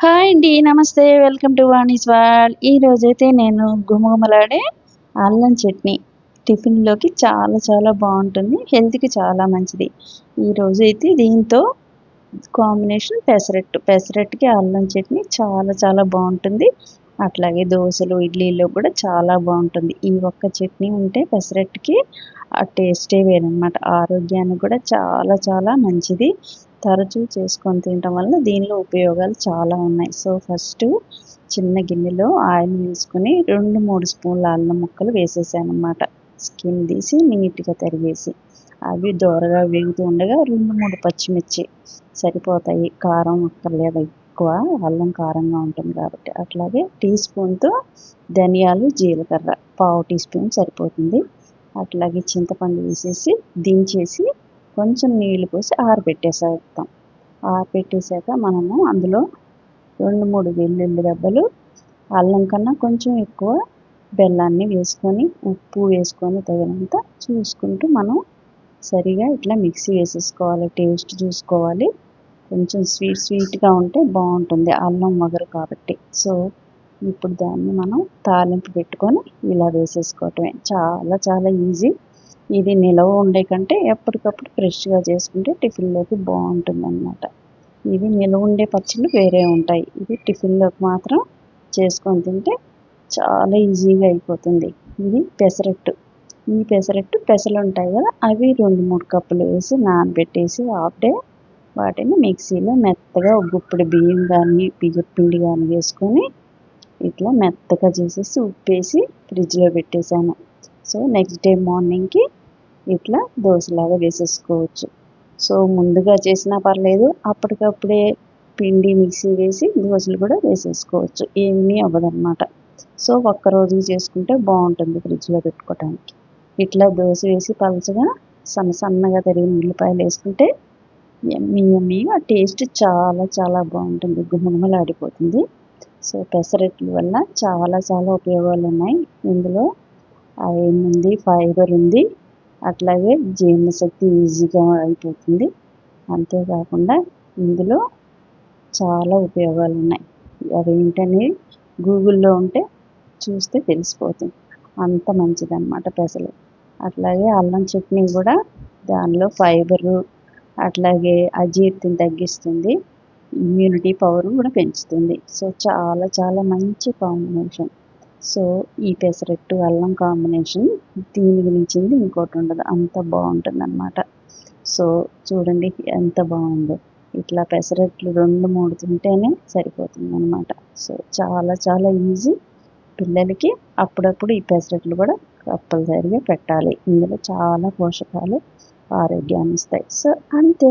Hi అండి నమస్తే welcome to Vani's wall ఈరోజైతే నేను గుమగుమలాడే అల్లం చట్నీ. టిఫిన్లోకి చాలా చాలా బాగుంటుంది హెల్త్కి చాలా మంచిది. ఈరోజైతే దీంతో కాంబినేషన్ పెసరట్టు. పెసరట్టుకి అల్లం చట్నీ చాలా చాలా బాగుంటుంది. అట్లాగే దోశలు ఇడ్లీలో కూడా చాలా బాగుంటుంది. ఈ ఒక్క చట్నీ ఉంటే పెసరట్టుకి ఆ టేస్టే వేరనమాట ఆరోగ్యానికి కూడా చాలా చాలా మంచిది. తరచూ చేసుకొని తినటం వల్ల దీనిలో ఉపయోగాలు చాలా ఉన్నాయి. సో ఫస్ట్ చిన్న గిన్నెలో ఆయిల్ వేసుకొని రెండు మూడు స్పూన్ల అల్లం ముక్కలు వేసేసాను అనమాట స్కిన్ తీసి నీట్గా తరిగేసి. అవి దోరగా వేగుతూ ఉండగా రెండు మూడు పచ్చిమిర్చి సరిపోతాయి. కారం అక్కర్లేదు. ఎక్కువ అల్లం కారంగా ఉంటుంది కాబట్టి. అట్లాగే టీ స్పూన్తో ధనియాలు జీలకర్ర పావు టీ స్పూన్ సరిపోతుంది. అట్లాగే చింతపండు వేసేసి దించేసి కొంచెం నీళ్ళు పోసి ఆరబెట్టేసేస్తాం. ఆరబెట్టేసాక మనము అందులో రెండు మూడు వెల్లుల్లి దెబ్బలు అల్లం కన్నా కొంచెం ఎక్కువ బెల్లాన్ని వేసుకొని ఉప్పు వేసుకొని తగినంత చూసుకుంటూ మనం సరిగా ఇట్లా మిక్సీ వేసేసుకోవాలి టేస్ట్ చూసుకోవాలి. కొంచెం స్వీట్ స్వీట్గా ఉంటే బాగుంటుంది అల్లం వగరు కాబట్టి. సో ఇప్పుడు దాన్ని మనం తాలింపు పెట్టుకొని ఇలా వేసేసుకోవటమే. చాలా చాలా ఈజీ. ఇది నిలవ ఉండే కంటే ఎప్పటికప్పుడు ఫ్రెష్గా చేసుకుంటే టిఫిన్లోకి బాగుంటుంది అనమాట ఇది నిలవ ఉండే పచ్చళ్ళు వేరే ఉంటాయి. ఇది టిఫిన్లోకి మాత్రం చేసుకొని తింటే చాలా ఈజీగా అయిపోతుంది. ఇది పెసరట్టు. ఈ పెసరట్టు పెసలు ఉంటాయి కదా అవి రెండు మూడు కప్పులు వేసి నానబెట్టేసి హాఫ్ డే వాటిని మిక్సీలో మెత్తగా గుప్పుడు బియ్యం కానీ పిండి కానీ వేసుకొని ఇట్లా మెత్తగా చేసేసి ఉప్పేసి ఫ్రిడ్జ్లో పెట్టేశాను. సో నెక్స్ట్ డే మార్నింగ్కి ఇట్లా దోశలాగా వేసేసుకోవచ్చు. సో ముందుగా చేసినా పర్లేదు అప్పటికప్పుడే పిండి మిక్సీ వేసి దోశలు కూడా వేసేసుకోవచ్చు. ఏమీ అవ్వదన్నమాట. సో ఒక్కరోజు చేసుకుంటే బాగుంటుంది ఫ్రిడ్జ్లో పెట్టుకోవడానికి ఇట్లా దోశ వేసి పలచగా సన్న సన్నగా తరిగిన ఉల్లిపాయలు వేసుకుంటే ఎమ్మి ఆ టేస్ట్ చాలా చాలా బాగుంటుంది. గుమగుమలాడిపోతుంది సో పెసరెట్ల వల్ల చాలా చాలా ఉపయోగాలు ఉన్నాయి ఇందులో ఐరన్ ఉంది ఫైబర్ ఉంది. అట్లాగే జీర్ణశక్తి ఈజీగా అయిపోతుంది. అంతేకాకుండా ఇందులో చాలా ఉపయోగాలు ఉన్నాయి. అవేంటనేది గూగుల్లో ఉంటే చూస్తే తెలిసిపోతుంది. అంత మంచిదన్నమాట పెసలు అట్లాగే అల్లం చట్నీ కూడా దానిలో ఫైబరు అట్లాగే అజీర్తిని తగ్గిస్తుంది. ఇమ్యూనిటీ పవర్ కూడా పెంచుతుంది. సో చాలా చాలా మంచి కాంబినేషన్. సో ఈ పెసరట్టు అల్లం కాంబినేషన్ దీనికి మించింది ఇంకోటి ఉండదు. అంత బాగుంటుంది అనమాట సో చూడండి ఎంత బాగుందో. ఇట్లా పెసరట్లు రెండు మూడు తింటేనే సరిపోతుంది అనమాట సో చాలా చాలా ఈజీ. పిల్లలకి అప్పుడప్పుడు ఈ పెసరట్లు కూడా కంపల్సరిగా పెట్టాలి. ఇందులో చాలా పోషకాలు ఆరోగ్యాన్ని ఇస్తాయి. సో అంతే.